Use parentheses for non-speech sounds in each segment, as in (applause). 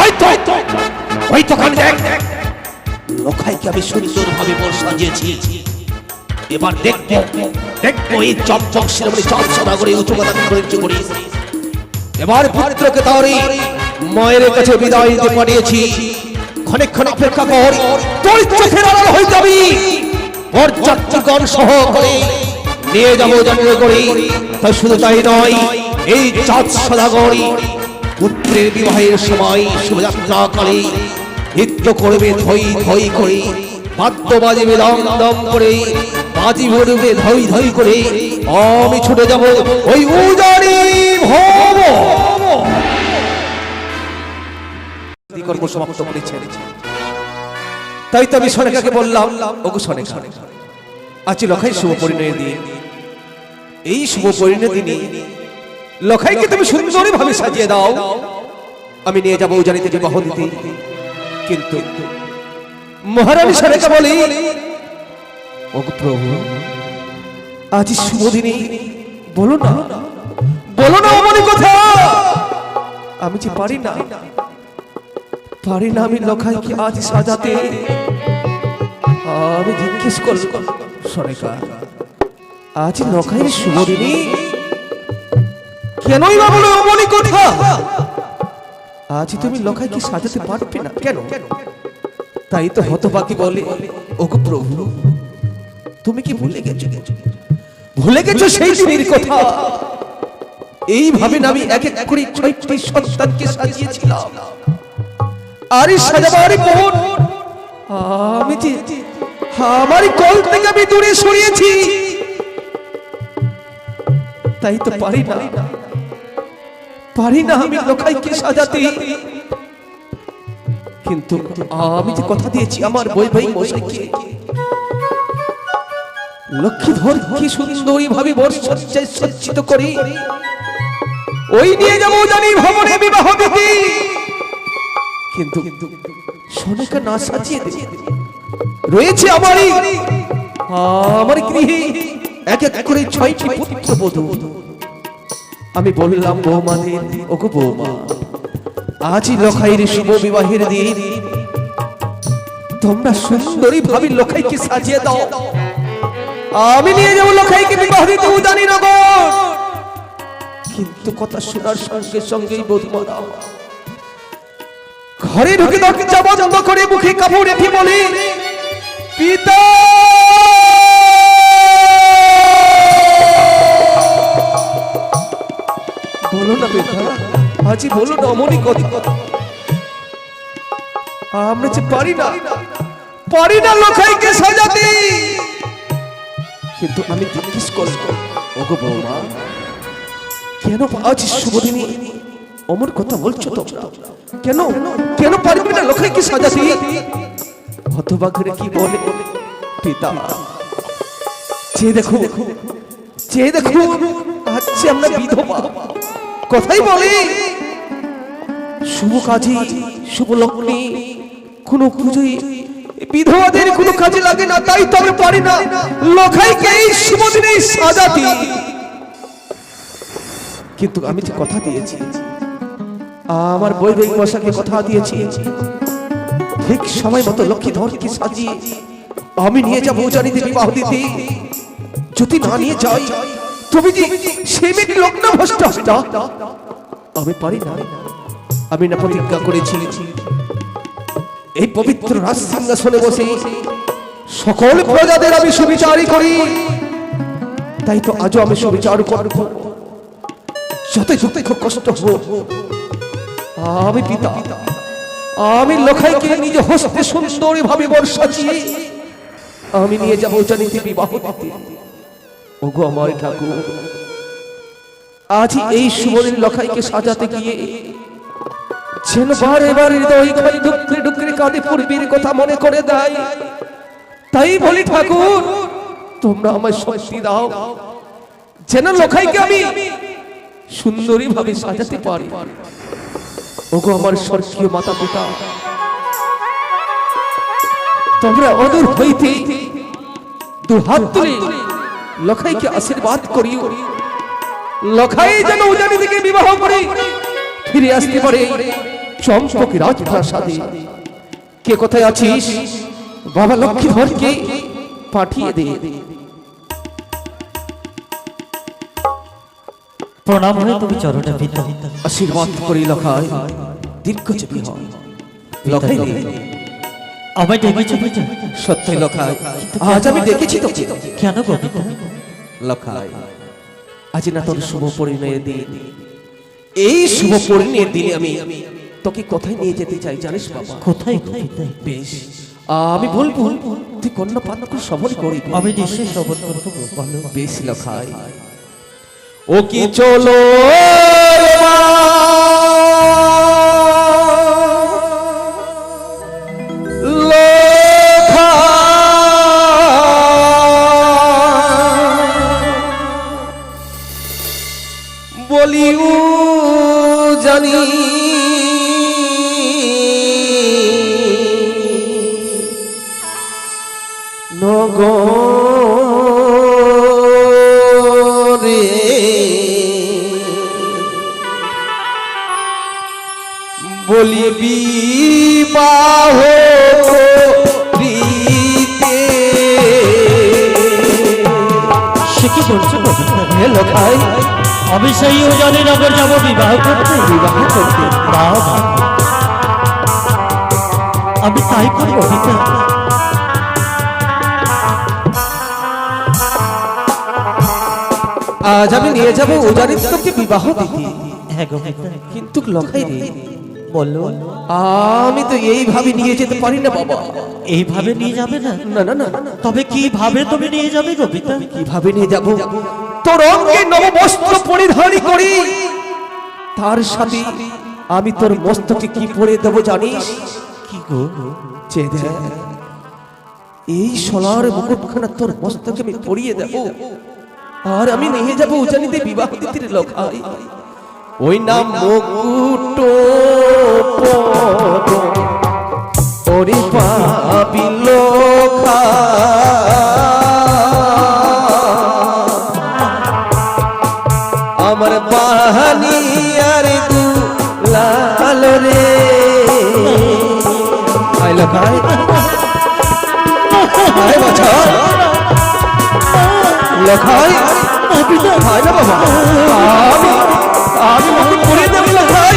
ওই তো ওই তো কান দেখ। এবার দেখব দেখব এই চমচম শিরোমণি চল করে উঁচু কথা করে উঁচু করি। এবার পুত্রকে তাহলে মায়ের কাছে বিদায় দিতে পাঠিয়েছি। ক্ষণিক্ষণ অপেক্ষা কর তোর চোখের আড়াল হয়ে যাবি ওর যাত্রীগণ সহ করে নিয়ে যাব জানিয়ে করে। তা শুধু তাই নয় এই চাঁদ সদাগরি, পুত্রের বিবাহের সময় শুভযাত্রা করে, নৃত্য করবে ধই ধই করে, বাদ্য বাজবে দম দম করে, বাজি ভরবে ধই ধই করে, আমি ছুটে যাব ওই উজানি ভব। কর্ম সমাপ্ত করেছেন তাই তো আমি সনেকাকে বললাম, ওগো সনেকা আজ লখাই শুভ পরিণয় দিন। এই শুভ পরিণতি নিয়ে লখাইকে তুমি সুন্দরী ভাবে সাজিয়ে দাও। আমি নিয়ে যাব জানিতে বিবাহ দিতে কিন্তু মহারানী সরেকা বলি প্রভু আজ শুভদিনে বলো না বলো না অমনি কথা। আমি যে পারি না পারি না। আমি লখাইকে আজ সাজাতে। আমি জিজ্ঞেস করলাম সরেকা আজ লখাইয়ের শুভ দিনে কেনই বা বলো অমনি কথা? আজ তুমি লখাইকে সাজাতে পারবে না? কেন? তাই তো হতবাকি বলে ওগো প্রভু তুমি কি ভুলে গেছো? ভুলে গেছো সেই দিনের কথা? এইভাবে আমি এক এক করে ছয়টি সন্তানকে সাজিয়েছিলাম। আরে সাজাবার পর আমি যে আমার কল থেকে আমি দূরে সরিয়েছি। তাই তো পারি না। পারি না আমি লোকাইকে সাজাতে। কিন্তু আমি যে কথা দিয়েছি আমার বই ভাই মশাইকে। লক্ষ্মীধর কি সুন্দরী ভাবে বর্ষায় সজ্জিত করি। ওই নিয়ে যাব জানি ভবনে বিবাহ দিতে। কিন্তু সোনাকে না সাজিয়ে দে রয়েছে আমারই। আমার গৃহে এক এক করে ছয়টি পুত্র বধূ আমি বললাম বৌমাদের ওগো বৌমা, আজই লখাইয়ের শুভ বিবাহের দিন। তোমরা সুন্দরী ভাবি লখাইকে সাজিয়ে দাও। আমি নিয়ে যাব লখাইকে বিবাহ দিতে জানি না গো। কিন্তু কথা শোনার সঙ্গে সঙ্গেই বধুমারা ঘরে ঢুকে দরজা বন্ধ করে মুখে কাপড় রেখে বলে, পিতা! বলো না বেটা, আজি বলো না অমনি কথা। আমরা যে পারি না পারি না লোকাইকে সাজাতে। কিন্তু আমি জিজ্ঞেস করব ওগো বৌমা, কেন আজ শুভ দিনে অমর কথা বলছো তোমরা? কেন কেন পারবে না লোকাইকে সাজাতে? হতবাগরে কি বলে পিতা? যে দেখো যে দেখো, আজ আমরা বিধবা। কথাই বলে। শুভ কাজে শুভ লগ্নে কোনো পুজোই বিধবাদের কোনো কাজে লাগে না তাই তো আমরা পারি না। লখাইকে এই শুভ দিনে সাজাতে? কিন্তু আমি যে কথা দিয়েছি আমার বৈবাহিক মশাকে কথা দিয়েছি ঠিক সময় মতো লক্ষ্মী ধরকে সাজিয়ে আমি নিয়ে যাব জানিতে বিবাহ দিতে যদি না নিয়ে যাই তুমি যে সেই আমি পারি না। আমি না প্রতিজ্ঞা করেছি। এই পবিত্র রাজ সিংহাসনে বসে সকল প্রজাদের আমি সুবিচারই করি। তাই তো আজও আমি সুবিচার করব। যত যত কষ্ট হোক আমি পিতা। আমি লোখাইকে নিজ হস্তে সুন্দরী ভাবে আমি নিয়ে যাব জানিতে বিবাহ দিতে। ওগো আমার ঠাকুর আজ এই সুবরের লখাইকে সাজাতে গিয়ে যেন বারে বারে হৃদয় খালি ডুকরে ডুকরে কাঁদে, পূর্বের কথা মনে করে দেয়। তাই বলি ঠাকুর, তোমরা আমায় শক্তি দাও। যেন লখাইকে আমি সুন্দরী ভাবে সাজাতে পারি। ওগো আমার স্বর্গীয় মাতা পিতা তোমরা অদূর হইতে দু হাত তুলে লখাইকে আশীর্বাদ করিও। লখাই যেন উজানি থেকে বিবাহ করে ফিরে আসতে পারে চম্পক রাজপ্রাসাদে। কে কোথায় আছিস? বাবা লক্ষ্মীধরকে পাঠিয়ে দে। প্রণাম হয়ে তুমি চরণে আশীর্বাদ করি লখাই। দীর্ঘজীবী হয়। লখাই আমায় ডেকেছো? সত্যি লখাই। আজ আমি দেখেছি তোকে কেন গো? লখাই আজ না তোর শুভ পরিণয়ের দিন। এই শুভ পরিণয়ের দিনে আমি তোকে কোথায় নিয়ে যেতে চাই জানিস বাবা? কোথায় বেশ। আমি বলব তুই কন্যা পাত্র সফল করি আমি নিশ্চয়ই শ্রবণ করব বেশ লখাই। ও কি চলো বলিউ বলি বিবাহ করিতে সে কি হেলো ভাই আমি সেই উজানি নগর যাব বিবাহ করতে বিবাহ করতে। বাবা আমি তাই করব পিতা আজ আমি নিয়ে যাব বিবাহ দিতে। হ্যাঁ কিন্তু লখাই রে বলো আমি তো এইভাবে নিয়ে যেতে পারি না বাবা। এইভাবে নিয়ে যাবে না? না না না। তবে কীভাবে তুমি নিয়ে যাবে পিতা? কীভাবে নিয়ে যাব? তোর অঙ্গে নববস্ত্র পরিধানী করি। তার সাথে আমি তোর মস্তকে কি পরে দেব জানিস? কি গো? চেয়ে এই সোনার মুকুটখানা তোর মস্তকে আমি পরিয়ে দেব। আর আমি নিয়ে যাব উজানিতে বিবাহ দিতে লোকাই ওই নাম মুকুট ওরে পাবি লোখা আমার বাহানি আর দু লাল রে। আই লোকাই আয় বাছা লেখাই হয় না বাবা আমি আমি মুকুট পরিয়ে দেব লেখাই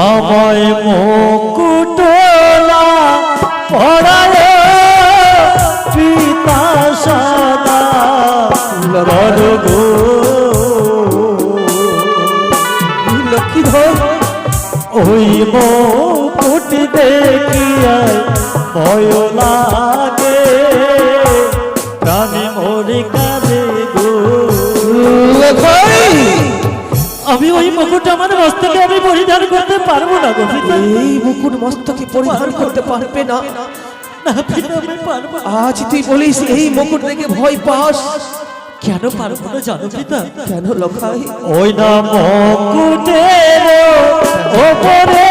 আমায় মুকুটলা পড়ায় পিতা সদা বড় গো। লক্ষ্মী ওই মুকুট দেখিয়ায় ভয় আমি ওই মুকুট আমার মস্তকে আমি পরিধান করতে পারব না গো এই মুকুট মস্তকে পরিধান করতে পারবে না। পারব। আজ তুই বলিস এই মুকুট দেখে ভয় পাস। কেন পারব না জানো পিতা? কেন লখাই? ওই না মুকুটের ওপরে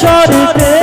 সরিতে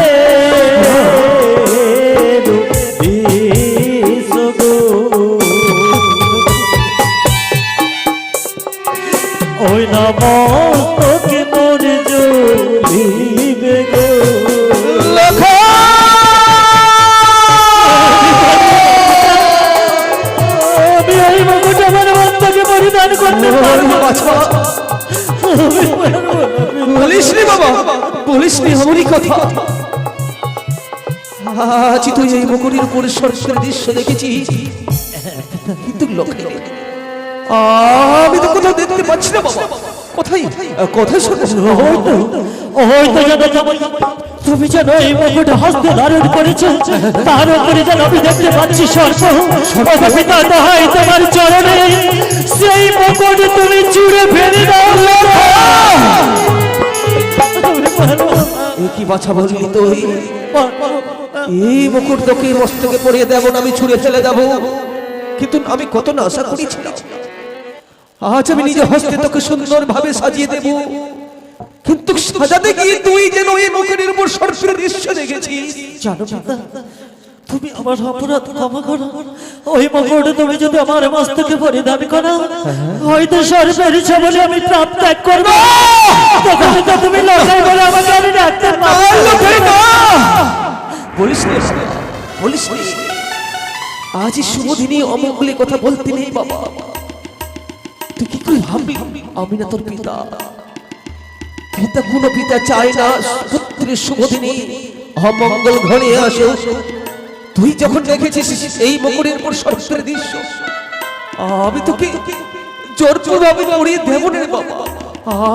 উপরে দৃশ্য দেখেছিস কিন্তু লোকে আমি তো কোথাও দেখতে পাচ্ছি না বাবা। কোথায়? কোথায় শুনেছ হয়তো হয়তো তুমি যেন এই মুকুট হস্তে ধারণ করেছ তার উপরে যেন আমি দেখতে পাচ্ছি সর্প পিতা হয় তোমার চরণে। সেই মুকুট তুমি চুড়ে ফেলে দাও কি বাছা বললি তুই এই মুকুট তোকে মস্তকে পরিয়ে দেব না আমি ছুঁড়ে ফেলে দেব। কিন্তু আমি কত না আশা করেছিলাম। আজ আমি নিজে হস্তে তোকে সুন্দর ভাবে সাজিয়ে দেব। কিন্তু সাজাতে গিয়ে তুই যেন এই মুখের উপর সরসের দৃশ্য দেখেছিস। জানো তুমি আমার অপরাধ ক্ষমা করো। ওই মকর তুমি যদি আমার মস্তকে পরিধান করো হয়তো সরকার বলে আমি প্রাপ ত্যাগ করব। তুমি লড়াই বলে আমাকে আমি ডাক্তার বলিস বলিস আজই শুভদিনী অমঙ্গলে কথা বলতে নেই বাবা। তুই কি করে ভাবলি? আমি না তোর পিতা। পিতা কোন পিতা চায় না পুত্রের শুভদিনী অমঙ্গল ঘরে আসে। তুই যখন দেখেছিস এই মকরের পর সরস্বরের দৃশ্য আমি তোকে জোর জোর আমি পড়িয়ে দেব বাবা।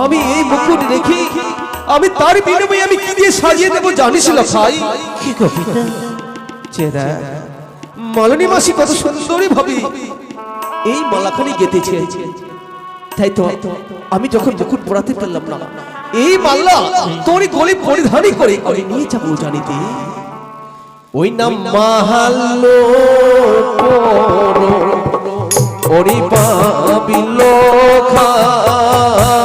আমি এই মুকুট রেখে আমি তার বিনিময়ে আমি কি দিয়ে সাজিয়ে দেবো জানিস না ভাই? কি পিতা? চেরা, মালনী মাসি কত সুন্দরী ভাবি। এই মালাখানি গেতেছে তাই তো আমি যখন মুকুট পড়াতে পারলাম না, এই মাল্লা তোরই গলি পরিধানই করে করে নিয়ে যাব জানিতে। ওই নাম মাহাল্লো ওরি পাবিল আমার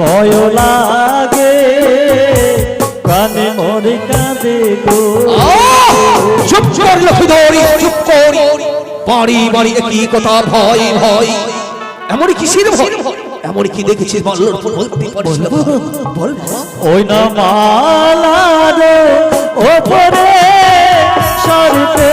ভয় লাগে কানে মরে কাঁদে গো। চুপ কর লক্ষ্মীধরি চুপ কর। বাড়ি বাড়ি একই কথা? ভয় ভয়। এমনই কিসের ভয়? এমনই কি দেখেছিস বল। ওই না মালার ওপরে সরপে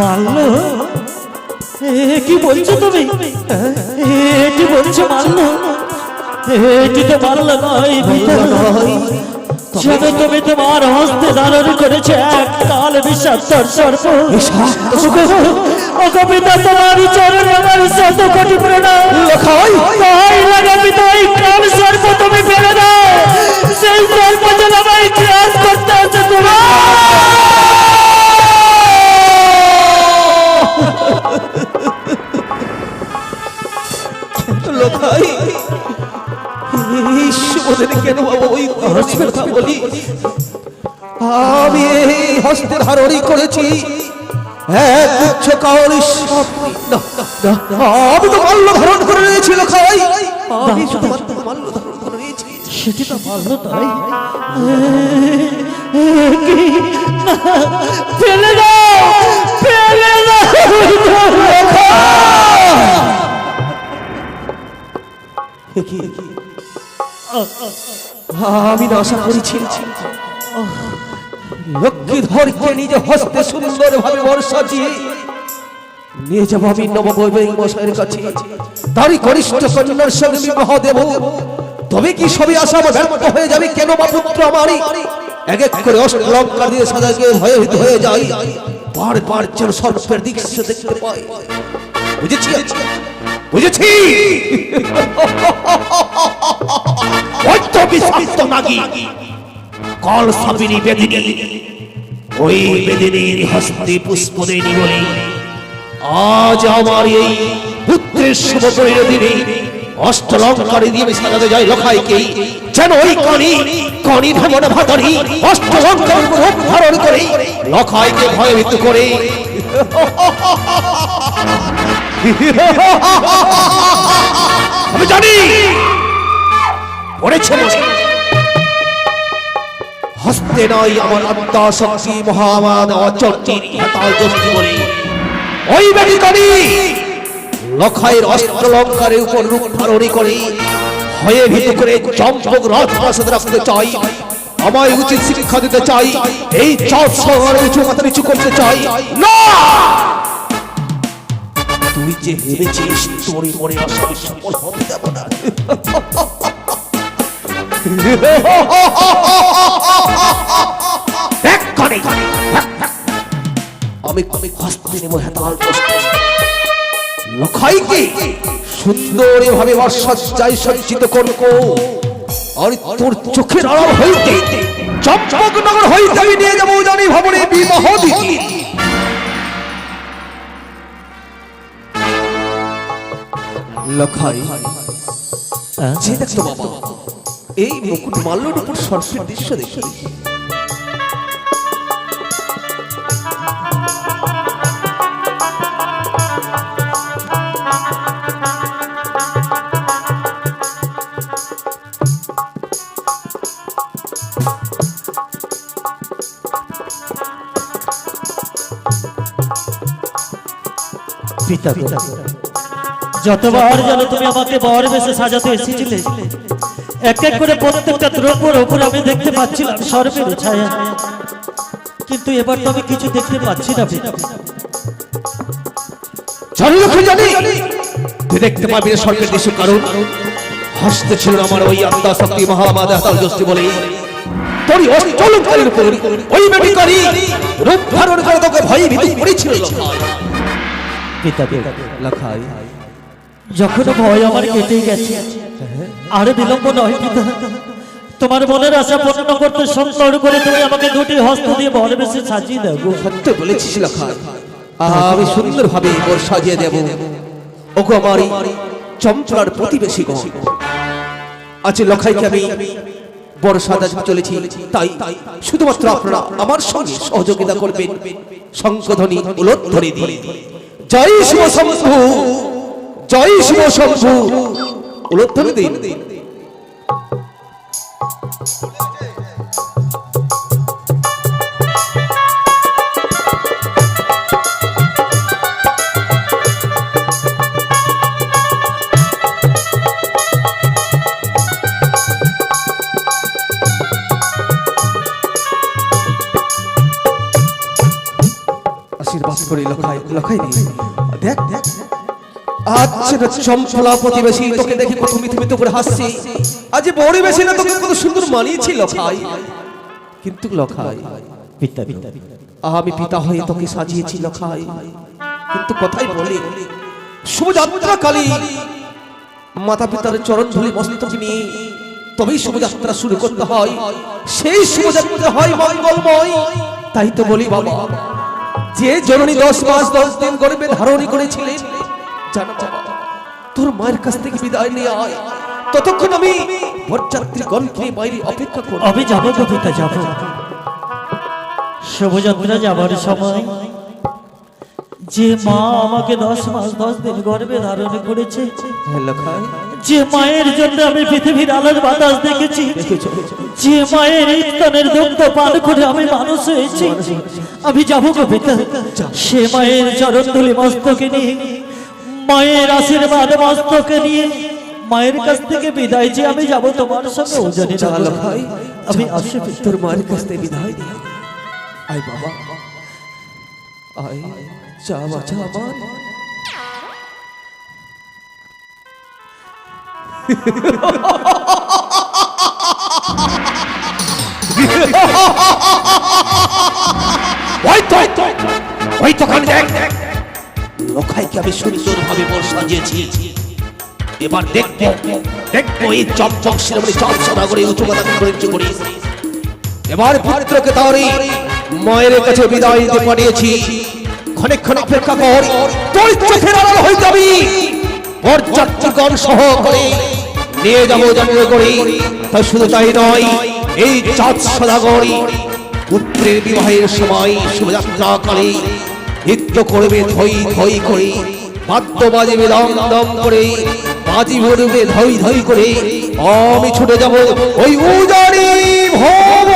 মারলো? কি বলছো তুমি? কি বলছো মারলো? এটি তো মারলো নয় তুমি তোমার হস্তে ধারণ করেছে এক কাল বিষাক্তর সর্প। ওগো পিতা তোমার চরণে আমার শত কোটি প্রণাম লখাই তাই লাগা পিতা এই কাল সর্প তুমি আমি এই হস্তের হারড়ি করেছি আমি তো মাল্য ধারণ করে নিয়েছি লোকাই আমি শুধুমাত্র মাল্য ধারণ করে নিয়েছি সেটি তো মাল্য তাই কি ফেলে দাও আমি আশা করেছি। লক্ষ্মী ধরকে নিজে হস্তে সুন্দর ভাবে বর্ষা দিয়ে নিয়ে যাব আমি নববৈবাহিক মশাইয়ের কাছে। তারই গরিষ্ঠ কন্যার সঙ্গে বিবাহ তবে কি সবই আশা ব্যর্থ হয়ে যাবে? কেন বা পুত্র আমারই? এক এক করে অষ্টলঙ্কার দিয়ে সাজাকে ভয়ভীত হয়ে যাই বার বার যেন সর্পের দিক দেখতে পাই বুঝেছি? বুঝেছি? (laughs) বিষাক্ত নাগী কল সাপিনী বেদিনী, ওই বেদিনীর হস্তে পুষ্প দেয়নি বলে আজ আমার এই পুত্রের শুভ পরিণতিনে অষ্টলঙ্কারে দিয়ে আমি সাজাতে যাই লখাইকে যেন ওই কণি কণি ভ্রমণ ভাতারি অষ্টলঙ্কার রূপ ধারণ করে লখাইকে ভয়ভীত করে। আমি জানি পড়েছে। হস্তে নয় আমার আত্মা শক্তি মহামান ওই করি অস্ত্র উপর রূপ হয়ে করে চম্পক রাজপ্রাসাদ রাখতে চাই। আমায় উচিত শিক্ষা দিতে চাই। এই চাপ শহরে উঁচু মাথা নিচু করতে চাই। না! তুই যে ভেবেছিস তোর আসা আমি হতে দেব না। আমি আমি হস্তে নেব হেতাল লখাইকে সুন্দর ভাবে বর্ষায় সজ্জিত করব আর তোর চোখের আড়াল হইতে চম্পকনগর হইতে আমি নিয়ে যাব জানি ভবনে বিবাহ লখাই? যে দেখতো বাবা। এই মুকুট মাল্যর উপর সর্ষের দৃশ্য দেখি। পিতা যতবার যেন তুমি আমাকে বর বেশে সাজাতে এসেছিলে এক এক করে প্রত্যেকটা দ্রব্যর ওপর আমি দেখতে পাচ্ছিলাম সর্বের ছায়া। কিন্তু এবার তো আমি কিছু দেখতে পাচ্ছি না। তুই দেখতে পাবি না স্বর্গের দৃশ্য কারণ। হস্তে ছিল আমার ওই আত্মা শক্তি মহামাদা হাতাল জস্তি বলে। তোরই অষ্টলঙ্কারের উপর ওই বেটি করি রূপ ধারণ করে তোকে ভয় ভীতি করেছিল পিতা পিতা। লখাই যখন ভয় আমার কেটে গেছে। আর বিলম্ব নয় পিতা। তোমার মনের আশা পূর্ণ করতে সুন্দর করে তুমি আমাকে দুটি হস্ত দিয়ে বর বেশে সাজিয়ে দেবো সত্য বলেছিস লখাই আমি সুন্দর ভাবে ওর সাজিয়ে দেব। ওগো আমার চম্পলার প্রতিবেশী গো আজ লখাইকে আমি বড় সাদা চলেছি। তাই শুধুমাত্র আপনারা আমার সঙ্গে সহযোগিতা করবেন। শঙ্কধ্বনি উলট ধরে দিয়ে জয় শিব শম্ভু জয় শিব শম্ভু ধরে দিন। আশীর্বাদ করি লখাই লখাই দি দেখ দেখ সেটা চম্পলা প্রতিবেশী, তোকে দেখে কত মিথি মিথি করে হাসছি। আজ বড় বেশি না তোকে কত সুন্দর মানিয়েছি, লখাই। কিন্তু লখাই, পিতা পিতা আমি পিতা হয়ে তোকে সাজিয়েছি, লখাই। কিন্তু কথাই বলি, শুভযাত্রা কালী মাতা পিতার চরণ ধুলি মস্তক নিয়ে তবেই শুভযাত্রা শুরু করতে হয়। সেই শুভযাত্রা হয় মঙ্গলময়। তাই তো বলি বাবা, যে জননী দশ মাস দশ দিন গর্ভে ধারণী করেছিলেন জানো বাবা তোর মায়ের কাছ থেকে বিদায় নিয়ে আয়। ততক্ষণ আমি বরযাত্রী গণকে বাইরে অপেক্ষা করব। আমি যাব পিতা যাব। শুভযাত্রা যাবার সময় যে মা আমাকে দশ মাস দশ দিন গর্ভে ধারণ করেছে যে মায়ের জন্য আমি পৃথিবীর আলোর বাতাস দেখেছি যে মায়ের স্তনের দুগ্ধ পান করে আমি মানুষ হয়েছি আমি যাব পিতা সে মায়ের চরণ ধুলি মস্তকে নিয়ে মায়ের আশীর্বাদ মস্তকে নিয়ে মায়ের কাছ থেকে বিদায় যে আমি যাব তোমার সঙ্গে ও জানি না চল ভাই আমি আসি। তোর মায়ের কাছ থেকে বিদায়। নিয়ে আয় বাবা। আয় যা বাছা আমার ওই তো ওই তো কান দেখ। লখাইকে আমি সুন্দর ভাবে বল সাজিয়েছি এবার দেখব দেখব এই চমচক শিরোমণি সদা করে উঁচু কথা করে করি এবার পুত্রকে তাহলে মায়ের কাছে বিদায় দিতে পাঠিয়েছি। ক্ষণেক্ষণ অপেক্ষা কর, তোর চোখের আড়াল হয়ে যাবি বরযাত্রীগণ সহ করে নিয়ে যাব যাব করে। তা শুধু তাই নয়, এই চাঁদ সদাগরী, পুত্রের বিবাহের সময় শুভযাত্রাকালে নৃত্য করবে ধই ধই করে, বাদ্য বাজেবে দম দম করে, বাজি ভরবে ধই ধই করে, আমি ছুটে যাব ওই উজারি ভব।